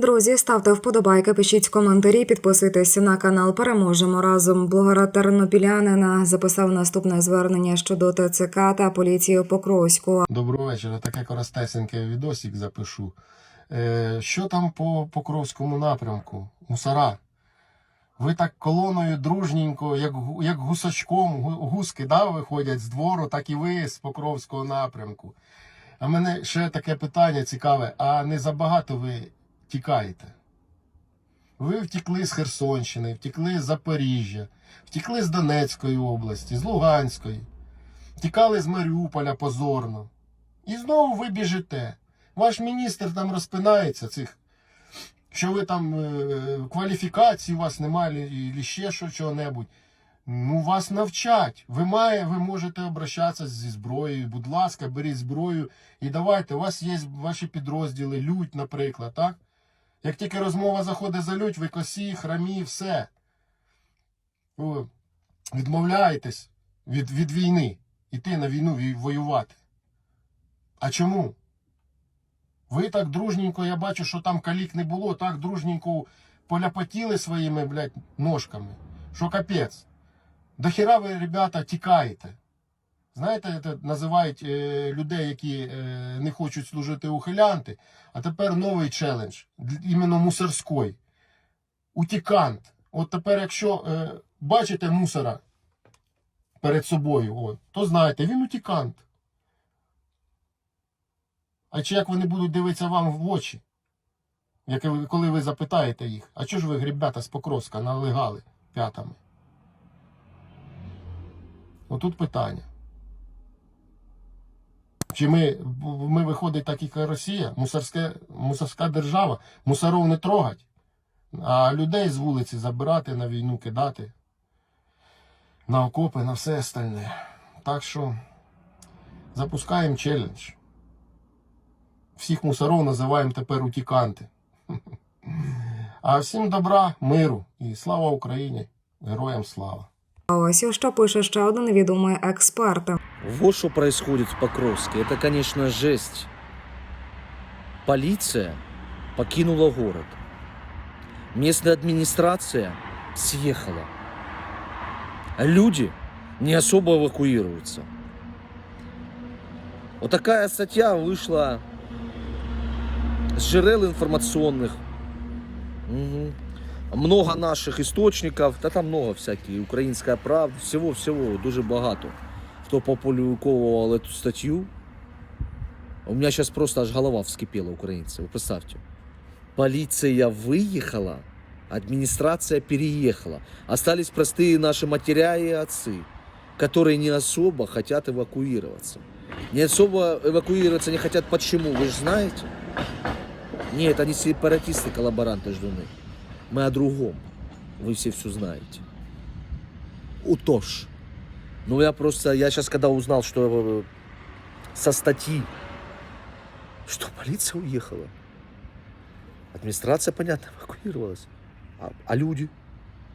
Друзі, ставте вподобайки, пишіть коментарі, підписуйтесь на канал. Переможемо разом. Блогера тернопілянина записав наступне звернення щодо ТЦК та поліції Покровську. Доброго вечора. Таке коростесеньке відосик запишу. Е, що там по Покровському напрямку? Мусора. Ви так колоною дружненько, як, як гусачком, гуски да, виходять з двору, так і ви з Покровського напрямку. А мене ще таке питання цікаве: а не забагато ви тікаєте? Ви втекли з Херсонщини, втекли з Запоріжжя, втекли з Донецької області, з Луганської. Тікали з Маріуполя позорно. І знову ви біжите. Ваш міністр там розпинається цих, що ви там е, кваліфікації у вас немає, і ще чого-небудь. Ну, вас навчать. Ви має, ви можете обращатися зі зброєю. Будь ласка, беріть зброю і давайте. У вас є ваші підрозділи, лють, наприклад, так? Як тільки розмова заходить за лють, ви косі, храмі, все. Відмовляєтесь від, від війни. Іти на війну воювати. А чому? Ви так дружненько, я бачу, що там калік не було, так дружненько поляпотіли своїми, блядь, ножками. Що капець. До хіра ви, ребята, тікаєте. Знаєте, це називають е, людей, які е, не хочуть служити ухилянти, а тепер новий челендж, іменно мусорський. Утікант. От тепер, якщо е, бачите мусора перед собою, от, то знаєте, він утікант. А чи як вони будуть дивитися вам в очі? Як коли ви запитаєте їх, а чого ж ви, ребята, з Покровська налегали п'ятами? Отут питання. Чи ми, ми виходить так, як Росія, мусорське, мусорська держава, мусоров не трогать, а людей з вулиці забирати на війну, кидати на окопи, на все остальне. Так що запускаємо челендж. Всіх мусоров називаємо тепер утіканти. А всім добра, миру і слава Україні! Героям слава! Ось що пише ще один відомий експерт. Вот что происходит в Покровске. Это, конечно, жесть. Полиция покинула город. Местная администрация съехала. Люди не особо эвакуируются. Вот такая статья вышла с жирел информационных. Мгм. Много наших источников, да там много всяких, Українська правда, всего-всего, дуже багато. Хто опубликовывал эту статью, у меня сейчас просто аж голова вскипела, украинцы, вы представьте. Полиция выехала, администрация переехала. Остались простые наши матеря и отцы, которые не особо хотят эвакуироваться. Не особо эвакуироваться не хотят почему, вы же знаете? Нет, они сепаратисты, коллаборанты ждуны. Мы о другом. Вы все все знаете. Утош. Ну, я просто, я сейчас когда узнал, что э, со статьи, что полиция уехала, администрация, понятно, эвакуировалась. А, а люди,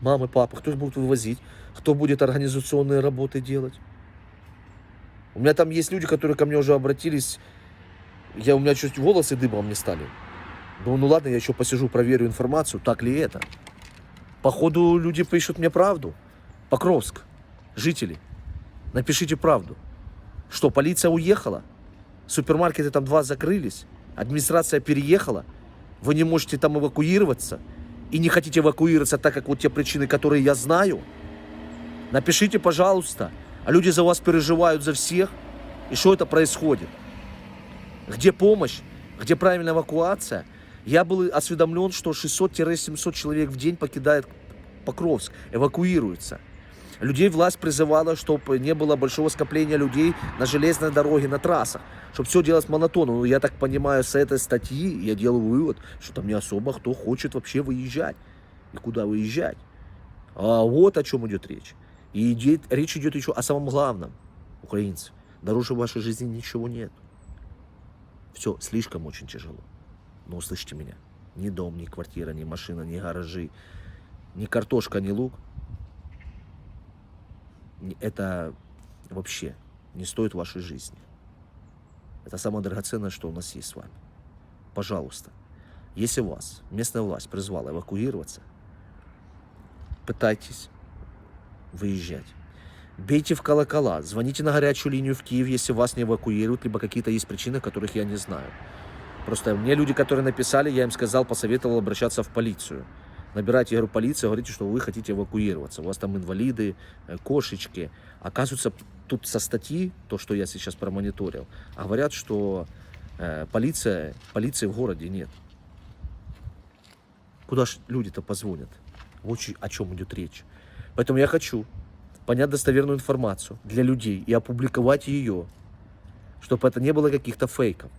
мамы, папы, кто будет вывозить, кто будет организационные работы делать? У меня там есть люди, которые ко мне уже обратились, я, у меня чуть волосы дыбом не стали. Думаю, ну ладно, я еще посижу, проверю информацию, так ли это. Походу, люди пишут мне правду. Покровск, жители, напишите правду. Что, полиция уехала? Супермаркеты там два закрылись? Администрация переехала? Вы не можете там эвакуироваться? И не хотите эвакуироваться, так как вот те причины, которые я знаю? Напишите, пожалуйста. А люди за вас переживают за всех. И что это происходит? Где помощь? Где правильная эвакуация? Я был осведомлен, что 600-700 человек в день покидает Покровск, эвакуируется. Людей власть призывала, чтобы не было большого скопления людей на железной дороге, на трассах, чтобы все делать монотонно. Ну, я так понимаю, с этой статьи я делаю вывод, что там не особо кто хочет вообще выезжать. И куда выезжать. А вот о чем идет речь. И идет, речь идет еще о самом главном, украинцы. Дороже в вашей жизни ничего нет. Все слишком очень тяжело. Но услышьте меня. Ни дом, ни квартира, ни машина, ни гаражи, ни картошка, ни лук. Это вообще не стоит вашей жизни. Это самое драгоценное, что у нас есть с вами. Пожалуйста. Если вас местная власть призвала эвакуироваться, пытайтесь выезжать. Бейте в колокола, звоните на горячую линию в Киев, если вас не эвакуируют, либо какие-то есть причины, которых я не знаю. Просто мне люди, которые написали, я им сказал, посоветовал обращаться в полицию. Набирайте, я говорю, полицию, говорите, что вы хотите эвакуироваться. У вас там инвалиды, э, кошечки. Оказывается, тут со статьи, то, что я сейчас промониторил, говорят, что э, полиция, полиции в городе нет. Куда ж люди-то позвонят? Вот о чем идет речь. Поэтому я хочу понять достоверную информацию для людей и опубликовать ее, чтобы это не было каких-то фейков.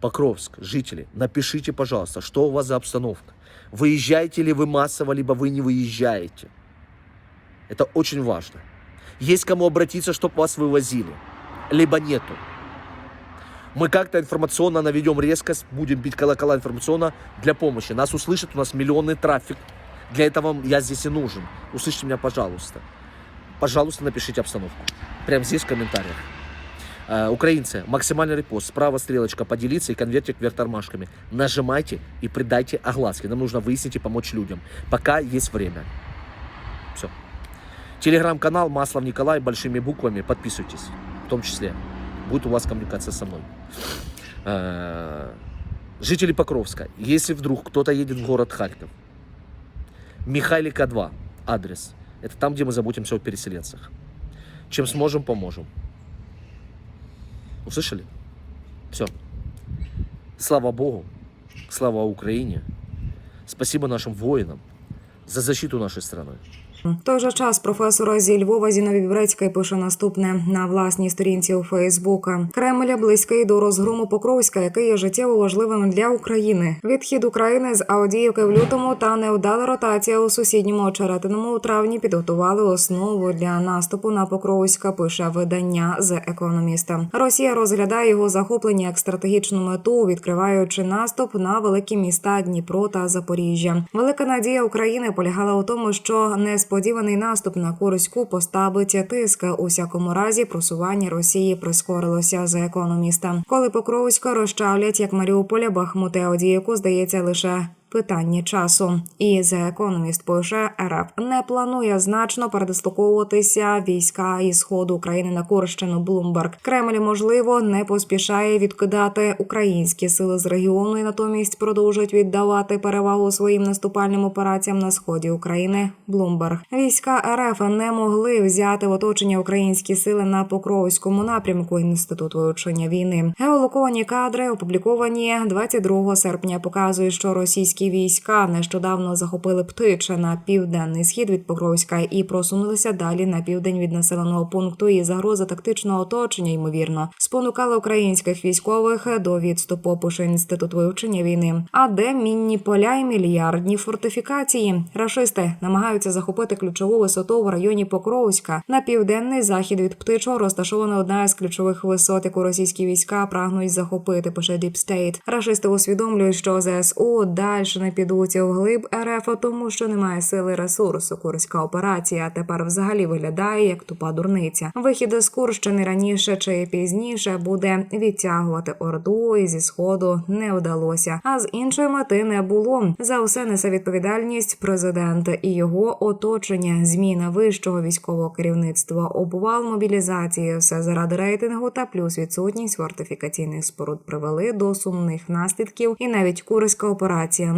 Покровск, жители, напишите, пожалуйста, что у вас за обстановка. Выезжаете ли вы массово, либо вы не выезжаете. Это очень важно. Есть кому обратиться, чтобы вас вывозили, либо нету. Мы как-то информационно наведем резкость, будем бить колокола информационно для помощи. Нас услышат, у нас миллионный трафик. Для этого я здесь и нужен. Услышьте меня, пожалуйста. Пожалуйста, напишите обстановку. Прямо здесь в комментариях. Э, украинцы, максимальный репост, справа стрелочка, поделиться и конвертик вверх тормашками. Нажимайте и придайте огласки. Нам нужно выяснить и помочь людям. Пока есть время. Все. Телеграм-канал Маслов Николай большими буквами. Подписывайтесь. В том числе. Будет у вас коммуникация со мной. Э, Жители Покровска, если вдруг кто-то едет в город Харьков, Михайлика 2, адрес. Это там, где мы заботимся о переселенцах. Чем сможем, поможем. Услышали? Все. Слава Богу. Слава Украине. Спасибо нашим воинам за защиту нашей страны. В той же час професора зі Львова Зіна Вібрецький пише наступне на власній сторінці у Фейсбука. Кремль близький до розгрому Покровська, який є життєво важливим для України. Відхід України з Авдіївки в лютому та невдала ротація у сусідньому очеретиному у травні підготували основу для наступу на Покровська. Пише видання з економіста. Росія розглядає його захоплення як стратегічну мету, відкриваючи наступ на великі міста Дніпро та Запоріжжя. Велика надія України полягала у тому, що несподіваний наступ на Курську поставить тиск. У всякому разі просування Росії прискорилося за економіста. Коли Покровська розчавлять як Маріуполя, Бахмут і Авдіївку, здається лише. Питання часу і за економіст пише РФ не планує значно передислоковуватися війська із сходу України на Курщину. Блумберг Кремль можливо не поспішає відкидати українські сили з регіону і натомість продовжують віддавати перевагу своїм наступальним операціям на сході України. Блумберг війська РФ не могли взяти в оточення українські сили на Покровському напрямку. Інститут вивчення війни геолоковані кадри опубліковані 22 серпня. Показують, що російські війська нещодавно захопили птиче на південний схід від Покровська і просунулися далі на південь від населеного пункту. І загроза тактичного оточення, ймовірно, спонукала українських військових до відступу. Пише інститут вивчення війни. А де мінні поля і мільярдні фортифікації? Рашисти намагаються захопити ключову висоту в районі Покровська на південний захід від птичого розташована одна із ключових висот, яку російські війська прагнуть захопити. Пише State. Рашисти усвідомлюють, що ЗСУ далі не підуть вглиб РФ, тому що немає сили ресурсу. Курська операція тепер взагалі виглядає як тупа дурниця. Вихід з Курщини раніше чи пізніше буде відтягувати орду, і зі сходу не вдалося. А з іншої мети не було. За все несе відповідальність президент і його оточення. Зміна вищого військового керівництва, обвал мобілізації, все заради рейтингу та плюс відсутність фортифікаційних споруд привели до сумних наслідків. І навіть курська операція